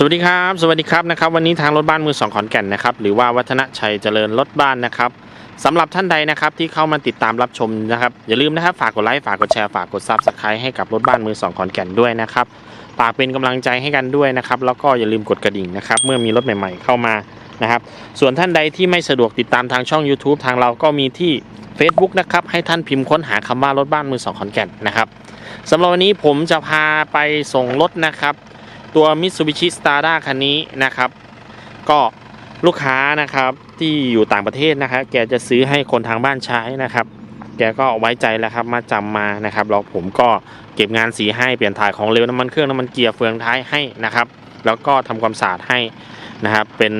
สวัสดีครับ สวัสดีครับนะครับวันนี้ทางรถบ้านมือสองขอนแก่นนะครับหรือว่าวัฒนชัยเจริญรถบ้านนะครับสำหรับท่านใดนะครับที่เข้ามาติดตามรับชมนะครับอย่าลืมนะครับฝากกดไลค์ฝากกดแชร์ฝากกดซับสไครต์ให้กับรถบ้านมือสองขอนแก่นด้วยนะครับฝากเป็นกำลังใจให้กันด้วยนะครับแล้วก็อย่าลืมกดกระดิ่งนะครับเมื่อมีรถใหม่ๆเข้ามานะครับส่วนท่านใดที่ไม่สะดวกติดตามทางช่อง YouTube ทางเราก็มีที่ Facebook นะครับให้ท่านพิมพ์ค้นหาคำว่ารถบ้านมือสองขอนแก่นนะครับสำหรับวันนี้ผมจะพาไปส่งรถนะครับ ตัว Mitsubishi Stada คันนี้นะครับ ก็ลูกค้านะครับที่อยู่ต่างประเทศนะครับแกจะซื้อให้คนทางบ้านใช้นะครับ แกก็ไว้ใจแล้วครับมาจำมานะครับแล้วผมก็เก็บงานสีให้เปลี่ยนถ่ายของเร็วน้ำมันเครื่องน้ำมันเกียร์เฟืองท้ายให้นะครับ แล้วก็ทำความสะอาดให้นะครับเป็น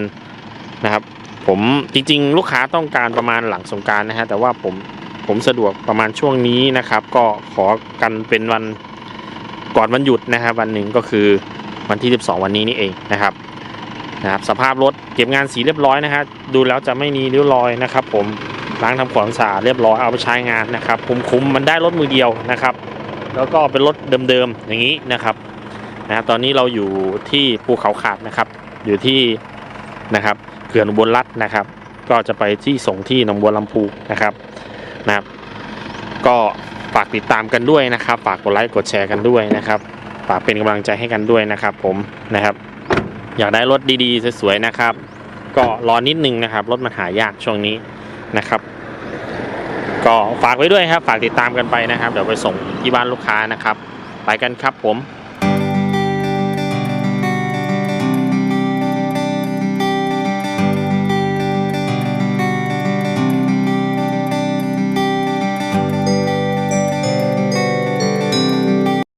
นะครับผมจริง ๆ ลูกค้าต้องการประมาณหลังสงการนะฮะแต่ว่าผมผมสะดวกประมาณช่วงนี้นะครับ ก็ขอกันเป็นวันก่อนวันหยุดนะครับวันหนึ่งก็คือ วันที่ 12 วันนี้นี่เองนะครับนะครับสภาพรถเก็บงานสีเรียบร้อยนะครับดูแล้วจะไม่มีริ้วรอยนะครับ ผมล้างทำความสะอาดเรียบร้อยเอาไปใช้งานนะครับคุ้มๆมันได้รถมือเดียวนะครับ แล้วก็เป็นรถเดิมๆอย่างนี้นะครับนะครับตอนนี้เราอยู่ที่ภูเขาขาดนะครับ อยู่ที่นะครับเขื่อนอุบลรัฐนะครับ ก็จะไปที่ส่งที่หนองบัวลำพูนะครับนะครับ ก็ฝากติดตามกันด้วยนะครับ ฝากกดไลค์กดแชร์กันด้วยนะครับ ฝากเป็นกำลังใจให้กันด้วยนะครับ ผมนะครับ อยากได้รถดีๆสวยๆนะครับ ก็รอนิดนึงนะครับ รถมันหายากช่วงนี้นะครับ ก็ฝากไว้ด้วยครับ ฝากติดตามกันไปนะครับ เดี๋ยวไปส่งที่บ้านลูกค้านะครับ ไปกันครับผม